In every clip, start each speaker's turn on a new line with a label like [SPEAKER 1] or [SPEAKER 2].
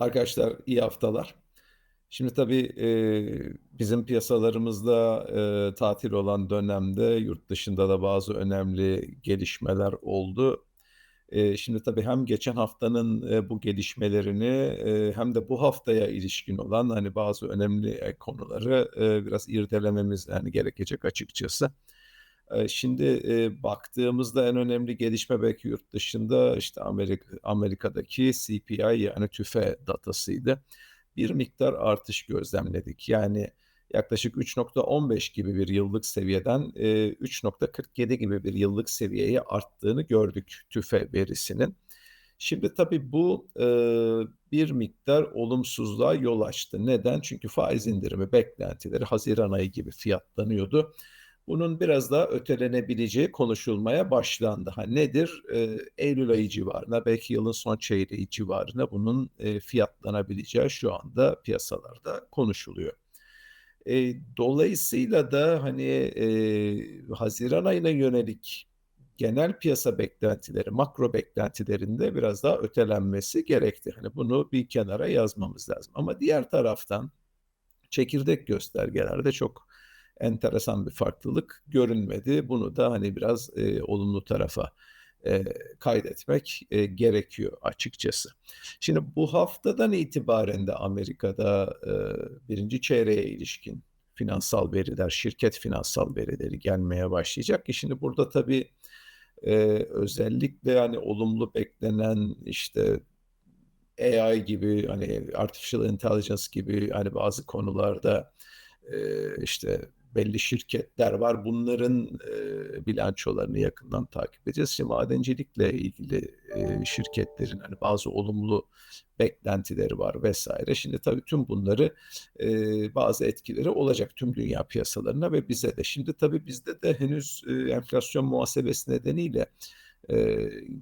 [SPEAKER 1] Arkadaşlar iyi haftalar. Şimdi tabii, eee, bizim piyasalarımızda, eee, tatil olan dönemde yurt dışında da bazı önemli gelişmeler oldu. Eee, şimdi tabii hem geçen haftanın, eee, bu gelişmelerini, eee, hem de bu haftaya ilişkin olan, hani, bazı önemli, eee, konuları, eee, biraz irdelememiz, hani, gerekecek açıkçası. Şimdi, eee, baktığımızda en önemli gelişme belki yurt dışında, işte, Amerik Amerika'daki CPI yani TÜFE datasıydı. Bir miktar artış gözlemledik. Yani yaklaşık 3.15 gibi bir yıllık seviyeden, eee, 3.47 gibi bir yıllık seviyeye arttığını gördük TÜFE verisinin. Şimdi tabii bu, eee, bir miktar olumsuzluğa yol açtı. Neden? Çünkü faiz indirimi beklentileri haziran ayı gibi fiyatlanıyordu. Bunun biraz daha ötelenebileceği konuşulmaya başlandı. Ha, nedir? Eee, eylül ayı civarına, belki yılın son çeyreği civarına bunun, eee, fiyatlanabileceği şu anda piyasalarda konuşuluyor. Eee, dolayısıyla da, hani, eee, haziran ayına yönelik genel piyasa beklentileri, makro beklentilerinde biraz daha ötelenmesi gerekti. Hani, bunu bir kenara yazmamız lazım. Ama diğer taraftan çekirdek göstergelerde çok enteresan bir farklılık görünmedi. Bunu da, hani, biraz, eee, olumlu tarafa, eee, kaydetmek, eee, gerekiyor açıkçası. Şimdi bu haftadan itibaren de Amerika'da, eee, 1. çeyreğe ilişkin finansal veriler, şirket finansal verileri gelmeye başlayacak ki şimdi burada tabii, eee, özellikle, hani, olumlu beklenen, işte, AI gibi, hani, artificial intelligence gibi, hani, bazı konularda, eee, işte, belli şirketler var. Bunların, eee, bilançolarını yakından takip edeceğiz. Şimdi madencilikle ilgili, eee, şirketlerin, hani, bazı olumlu beklentileri var vs. Şimdi tabii tüm bunları, eee, bazı etkileri olacak tüm dünya piyasalarına ve bize de. Şimdi tabii bizde de henüz, eee, enflasyon muhasebesi nedeniyle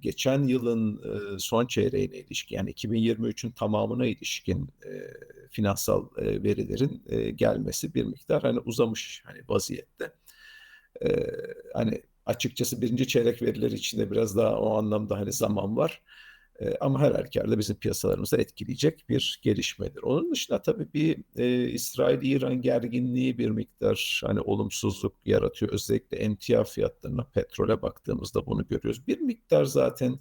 [SPEAKER 1] Geçen yılın, son çeyreğine ilişkin, yani 2023'ün tamamına ilişkin, finansal, verilerin, gelmesi bir miktar, hani, uzamış, hani, vaziyette. Hani, açıkçası birinci çeyrek verileri için de biraz daha o anlamda, hani, zaman var. Eee, ama her halükarda bizim piyasalarımızı etkileyecek bir gelişmedir. Onun dışında tabii bir, eee, İsrail-İran gerginliği bir miktar, hani, olumsuzluk yaratıyor. Özellikle emtia fiyatlarına, petrole baktığımızda bunu görüyoruz. Bir miktar zaten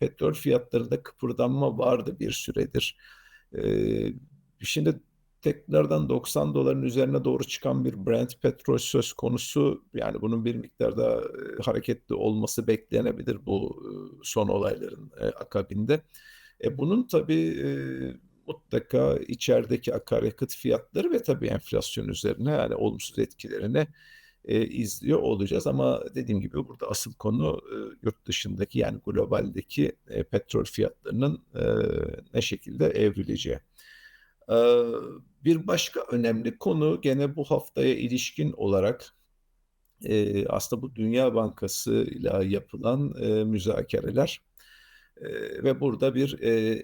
[SPEAKER 1] petrol fiyatlarında kıpırdanma vardı bir süredir. Eee, şimdi tekrardan $90'ın üzerine doğru çıkan bir Brent petrol söz konusu. Yani bunun bir miktar daha, eee, hareketli olması beklenebilir bu, ııı, son olayların, eee, akabinde. E, bunun tabii, mutlaka içerideki akaryakıt fiyatları ve tabii enflasyon üzerine, yani, olumsuz etkilerini, eee, izliyor olacağız ama dediğim gibi burada asıl konu, ııı, yurt dışındaki, yani, globaldeki, eee, petrol fiyatlarının, eee, ne şekilde evrileceği. Eee, bir başka önemli konu gene bu haftaya ilişkin olarak, eee, aslında bu Dünya Bankası'yla yapılan, eee, müzakereler, eee, ve burada bir,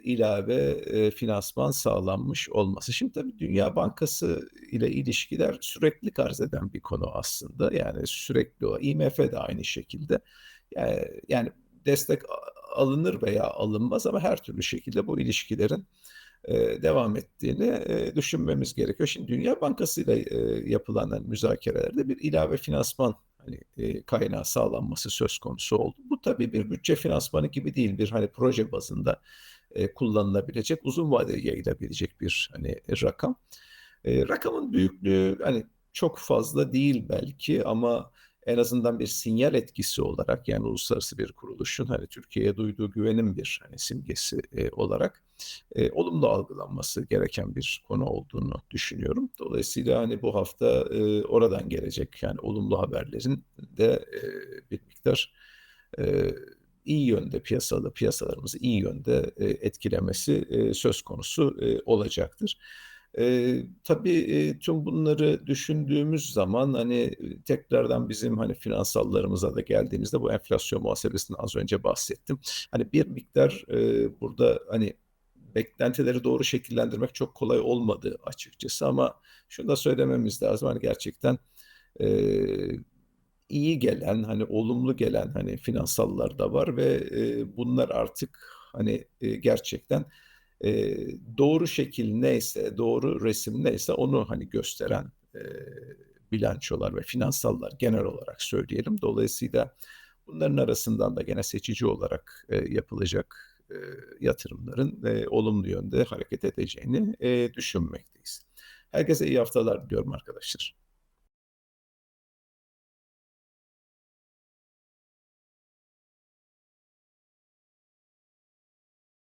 [SPEAKER 1] ilave, finansman sağlanmış olması. Şimdi tabii Dünya Bankası ile ilişkiler süreklilik arz eden bir konu aslında. Yani sürekli o IMF de aynı şekilde. Yani destek alınır veya alınmaz ama her türlü şekilde bu ilişkilerin eee, devam ettiğini, eee, düşünmemiz gerekiyor. Şimdi Dünya Bankası'yla, eee, yapılan, hani, müzakerelerde bir ilave finansman, hani, kaynağı sağlanması söz konusu oldu. Bu tabii bir bütçe finansmanı gibi değil, bir, hani, proje bazında, kullanılabilecek, uzun vadeli yayılabilecek bir, hani, rakam. Rakamın büyüklüğü, hani, çok fazla değil belki ama en azından bir sinyal etkisi olarak, yani, uluslararası bir kuruluşun, hani, Türkiye'ye duyduğu güvenin bir, hani, simgesi, eee, olarak eee, olumlu algılanması gereken bir konu olduğunu düşünüyorum. Dolayısıyla, hani, bu hafta, eee, oradan gelecek, yani, olumlu haberlerin de, eee, bir miktar, eee, iyi yönde piyasada piyasalarımızı iyi yönde, eee, etkilemesi, eee, söz konusu, eee, olacaktır. Eee, tabii, eee, tüm bunları düşündüğümüz zaman, hani, tekrardan bizim, hani, finansallarımıza da geldiğimizde bu enflasyon muhasebesinden az önce bahsettim. Hani, bir miktar, eee, burada, hani, beklentileri doğru şekillendirmek çok kolay olmadı açıkçası ama şunu da söylememiz lazım, hani, gerçekten, eee, iyi gelen, hani, olumlu gelen, hani, finansallar da var ve, eee, bunlar artık, hani, eee, gerçekten, eee, doğru şekil neyse, doğru resim neyse onu, hani, gösteren, eee, bilançolar ve finansallar genel olarak söyleyelim. Dolayısıyla bunların arasından da gene seçici olarak, eee, yapılacak, eee, yatırımların, eee, olumlu yönde hareket edeceğini, eee, düşünmekteyiz. Herkese iyi haftalar diliyorum arkadaşlar.